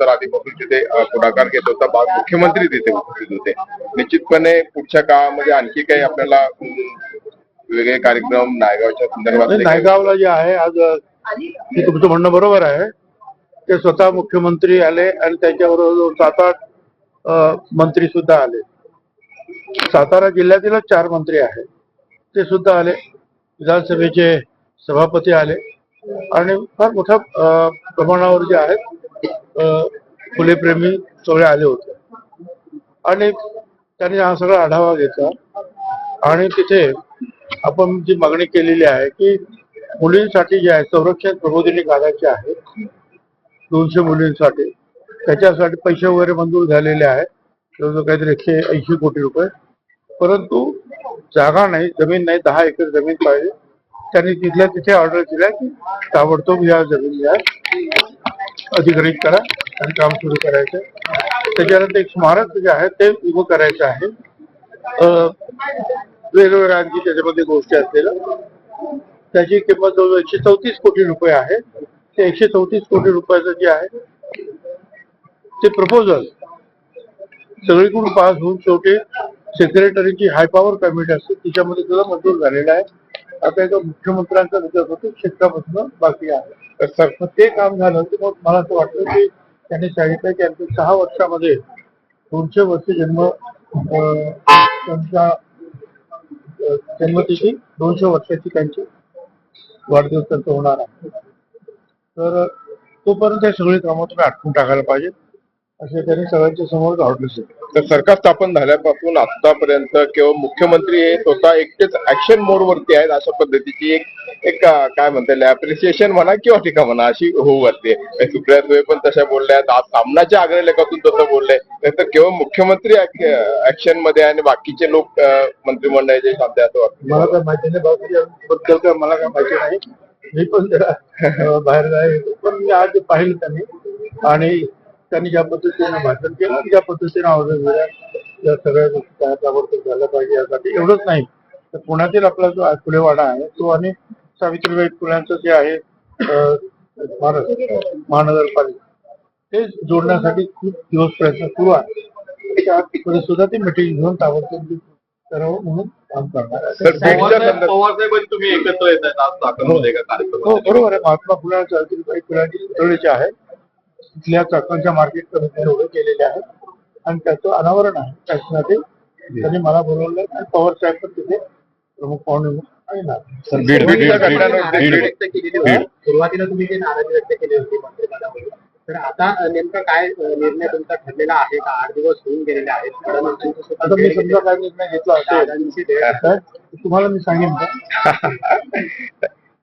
तर आधीपासून तिथे पुढाकार घेत होता. मुख्यमंत्री तिथे उपस्थित होते. निश्चितपणे पुढच्या काळामध्ये आणखी काही आपल्याला वेगळे कार्यक्रम नायगावच्या संदर्भात नाही, नायगावला जे आहे आज तुमचं म्हणणं बरोबर आहे. ते स्वतः मुख्यमंत्री आले आणि त्याच्याबरोबर सात आठ मंत्री सुद्धा आले. सातारा जिल्ह्यातीलच चार मंत्री आहेत. ते सुद्धा आले. विधानसभेचे सभापती आले. आणि फार मोठ्या प्रमाणावर जे आहेत फुलेप्रेमी सगळे आले होते. आणि त्यांनी हा सगळा आढावा घेतला. आणि तिथे आपण जी मागणी केलेली आहे की मुलींसाठी जे आहे संरक्षण प्रबोधिनी काढायचे आहे दोनशे मुलींसाठी. त्याच्यासाठी पैसे वगैरे मंजूर झालेले आहेत. जवळजवळ काहीतरी एकशे ऐंशी कोटी रुपये. परंतु जागा नाही जमीन नाही दहा एकर जमीन पाहिजे. त्यांनी तिथल्या तिथे ऑर्डर दिल्या की ताबडतोब या जमीन या अधिग्रहित करा आणि काम सुरू करायचं. त्याच्यानंतर एक स्मारक जे आहे ते उभं करायचं आहे. वेगवेगळ्या आणखी त्याच्यामध्ये गोष्टी असलेल्या. त्याची किंमत जवळजवळ एकशे चौतीस कोटी रुपये आहे. ते एकशे चौतीस कोटी रुपयाचं जे आहे ते प्रपोजल सगळीकडून पास होऊन शेवटी सेक्रेटरीची हाय पॉवर कमिटी असते तिच्यामध्ये सुद्धा मंजूर झालेलं आहे. आता एका मुख्यमंत्र्यांचा विचार होतो क्षेत्रापासून बाकी आहे. तर सर मग ते काम झालं की मग मला असं वाटतं की त्यांनी सांगितलं की आमच्या सहा वर्षामध्ये दोनशे वर्ष जन्म त्यांच्या जन्मतिथी दोनशे वर्षाची त्यांची वाढदिवस त्यांचा होणार आहे. तर तोपर्यंत हे सगळी कामं तुम्ही आटपून टाकायला पाहिजे असे त्यांनी सगळ्यांच्या समोर धाडलं तर सरकार स्थापन झाल्यापासून आतापर्यंत केवळ मुख्यमंत्री हे स्वतः एकटेच ऍक्शन मोड वरती आहेत अशा पद्धतीची एक एक काय म्हणता येईल अप्रिसिएशन म्हणा किंवा टीका म्हणा अशी होऊ वाटते. सुप्रिया सुळे पण तशा बोलल्या आज सामनाच्या अग्रलेखातून तसं बोलले. तर केवळ मुख्यमंत्री ऍक्शनमध्ये आहे आणि बाकीचे लोक मंत्रिमंडळाचे सध्या असं वाटतं मला काय माहिती नाही बाबतीबद्दल काय मला काय माहिती नाही. मी पण जरा बाहेर जाय पण मी आज पाहिलं त्यांनी. आणि त्यांनी ज्या पद्धतीने भाषण केलं आणि ज्या पद्धतीने आवाज या सगळ्या गोष्टी त्या ताबडतोब झाल्या पाहिजे यासाठी एवढंच नाही. तर पुण्यातील आपला जो फुलेवाडा आहे तो आणि सावित्रीबाई फुल्यांचं जे आहे स्मारक महानगरपालिका ते जोडण्यासाठी खूप दिवस प्रयत्न सुरू आहे. त्यामध्ये सुद्धा ते मिटिंग घेऊन ताबडतोब करावं म्हणून काम करणार तुम्ही एकत्र येत आहेत आज चाकणमध्ये एका कार्यक्रमात हो बरोबर आहे. महात्मा फुले सावित्रीबाई फुलांची पुतळेचे आहे. तिथल्या चाकणच्या मार्केट कमिटीने उभे केलेले आहे आणि त्याचं अनावरण आहे. शासनाचे त्यांनी मला बोलवलं आणि पवार साहेब पण तिथे प्रमुख पाहुणे सुरुवातीला तुम्ही जे नाराजी व्यक्त केली होती मंत्रिपदावर तर आता नेमका काय निर्णय तुमचा ठरलेला आहे? का आठ दिवस होऊन गेलेले आहेत? आता मी समजा काय निर्णय घेतला. असेल? तुम्हाला मी सांगेन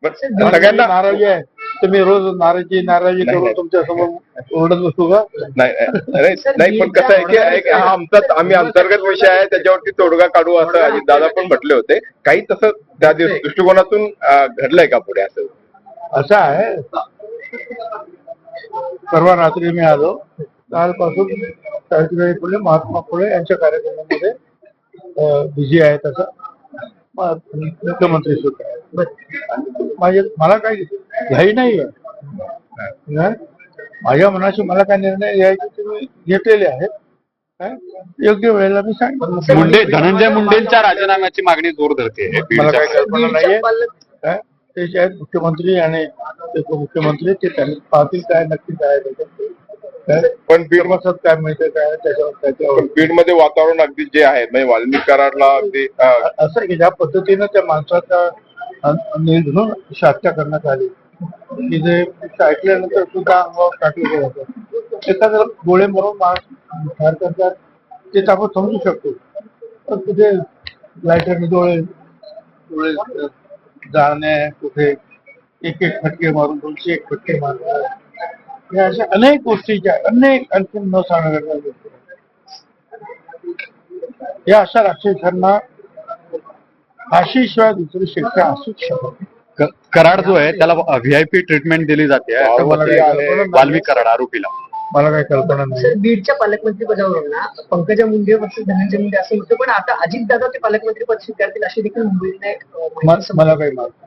सगळ्यांना नाराजी आहे. तर मी रोज नाराजी नाराजी नाही, करून नाही. तुमच्यासमोर ओरडत बसू का? नाही नाही नाही, पण कसं आहे की एक हा आमचा आम्ही अंतर्गत विषय आहे त्याच्यावरती तोडगा काढू असं अजितदादा पण म्हटले होते. काही तसं त्या दिवस दृष्टिकोनातून अं, घडलंय का पुढे असं? असं आहे. परवा रात्री मी आलो. कालपासून सावित्रीबाई फुले महात्मा फुले यांच्या कार्यक्रमामध्ये बिझी आहेत असं म- मुख्यमंत्री सुद्धा आहेत. माझे मला काही घाई नाही आहे. माझ्या मनाशी मला काय निर्णय घ्यायचे ते मी घेतलेले आहेत. काय? योग्य वेळेला मी सांगितलं मुंडे धनंजय मुंडेंच्या राजीनाम्याची मागणी जोर धरते मला काही कल्पना नाहीये. काय ते जे आहेत मुख्यमंत्री आणि ते उपमुख्यमंत्री ते त्यांनी पाहतील काय नक्की काय. काय पण बीड कर्मसात काय मिळतं काय त्याच्यावर त्याच्यावर बीडमध्ये वातावरण अगदी जे आहे म्हणजे वाल्मिक कराडला अगदी असं की ज्या पद्धतीनं त्या माणसाचा निर्घृण हत्या करण्यात आली. की जे ऐकल्यानंतर सुद्धा अंगावर टाकलं जातं एखाद्या गोळे मारून माणूस ठार करतात ते आपण समजू शकतो. पण तिथे लायटरने डोळे डोळे जाळणे कुठे एक एक फटके मारून दोनशे एक फटके मारणार या अशा अनेक गोष्टी ज्या अनेक आणखी न सांगण्याच्या गोष्टी या अशा राक्षसांना फाशीशिवाय दुसरी शिक्षा असूच शकत नाही. कराड जो आहे त्याला व्हीआयपी ट्रीटमेंट दिली जाते. वाल्मिक कराड आरोपीला मला काही कल्पना नाही सर बीडच्या पालकमंत्री पदावरून ना पंकजा मुंडे वर्सेस धनंजय मुंडे असं होतं पण आता अजितदादा ते पालकमंत्री पद स्वीकारतील अशी देखील मुंबईने अं, माहिती म- मला काही माहीत नाही.